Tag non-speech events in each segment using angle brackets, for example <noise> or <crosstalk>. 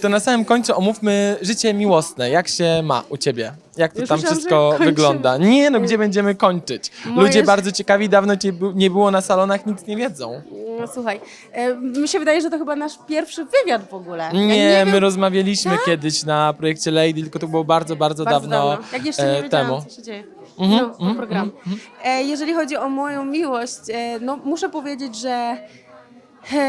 To na samym końcu omówmy życie miłosne. Jak się ma u ciebie? Jak to Już tam myślałam, wszystko kończymy. wygląda? Nie, no gdzie będziemy kończyć? Moje Ludzie bardzo ciekawi, dawno cię bu- nie było na salonach, nic nie wiedzą. No, słuchaj, e, mi się wydaje, że to chyba nasz pierwszy wywiad w ogóle. Ja Nie, wiem, my rozmawialiśmy kiedyś na projekcie Lady, tylko to było bardzo, bardzo, bardzo dawno, Jak jeszcze e, nie wiedziałam, temu. co się dzieje. Mhm, no, po program. E, jeżeli chodzi o moją miłość, e, no muszę powiedzieć, że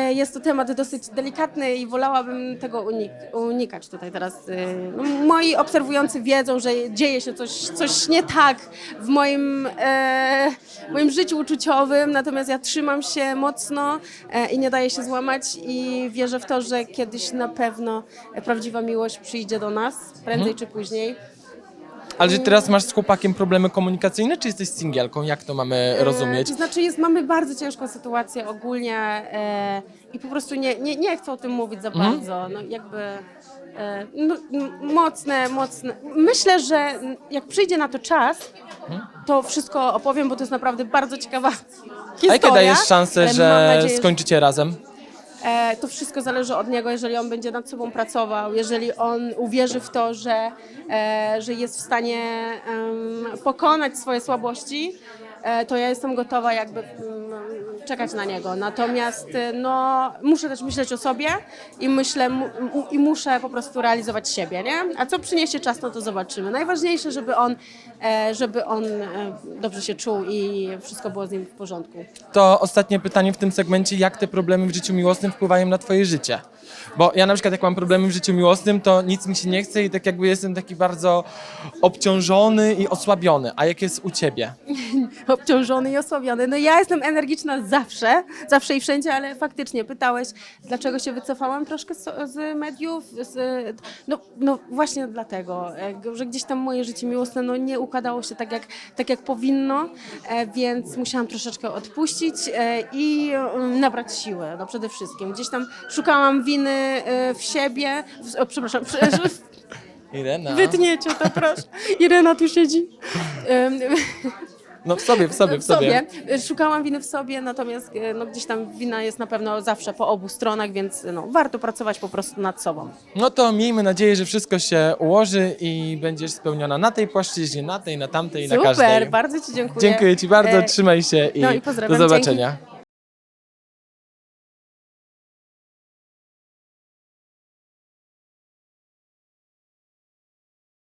jest to temat dosyć delikatny i wolałabym tego unik- unikać tutaj teraz. E, no, moi obserwujący wiedzą, że dzieje się coś, coś nie tak w moim, e, moim życiu uczuciowym, natomiast ja trzymam się mocno e, i nie daję się złamać i wierzę w to, że kiedyś na pewno prawdziwa miłość przyjdzie do nas, prędzej czy później. Ale że teraz masz z chłopakiem problemy komunikacyjne, czy jesteś singielką? Jak to mamy rozumieć? E, To znaczy jest, mamy bardzo ciężką sytuację ogólnie e, i po prostu nie, nie, nie chcę o tym mówić za Mhm. bardzo. No, jakby e, no, m- mocne, mocne. Myślę, że jak przyjdzie na to czas, to wszystko opowiem, bo to jest naprawdę bardzo ciekawa historia. A jakie dajesz szansę, E, mam że nadzieję, skończycie razem? E, to wszystko zależy od niego, jeżeli on będzie nad sobą pracował, jeżeli on uwierzy w to, że, e, że jest w stanie pokonać swoje słabości, e, to ja jestem gotowa jakby czekać na niego. Natomiast e, no, muszę też myśleć o sobie i myślę i muszę po prostu realizować siebie, nie? A co przyniesie czas, no to zobaczymy. Najważniejsze, żeby on, e, żeby on e, dobrze się czuł i wszystko było z nim w porządku. To ostatnie pytanie w tym segmencie, jak te problemy w życiu miłosnym wpływają na twoje życie? Bo ja na przykład jak mam problemy w życiu miłosnym, to nic mi się nie chce i tak jakby jestem taki bardzo obciążony i osłabiony. A jak jest u ciebie? <laughs> obciążony i osłabiony. No ja jestem energiczna zawsze, zawsze i wszędzie, ale faktycznie pytałeś, dlaczego się wycofałam troszkę z, z mediów. Z, no, no właśnie dlatego, że gdzieś tam moje życie miłosne no, nie układało się tak jak, tak jak powinno, e, więc musiałam troszeczkę odpuścić e, i mm, nabrać siły, no przede wszystkim. Gdzieś tam szukałam winy e, w siebie, w, o, przepraszam, w, Irena? wytniecie to proszę. Irena tu siedzi. No w sobie, w sobie, w sobie. Szukałam winy w sobie, natomiast e, no, gdzieś tam wina jest na pewno zawsze po obu stronach, więc no, warto pracować po prostu nad sobą. No to miejmy nadzieję, że wszystko się ułoży i będziesz spełniona na tej płaszczyźnie, na tej, na tamtej, na Super, każdej. bardzo Ci dziękuję. Dziękuję Ci bardzo, E, trzymaj się i, no i do pozdrawiam, zobaczenia. dzięki.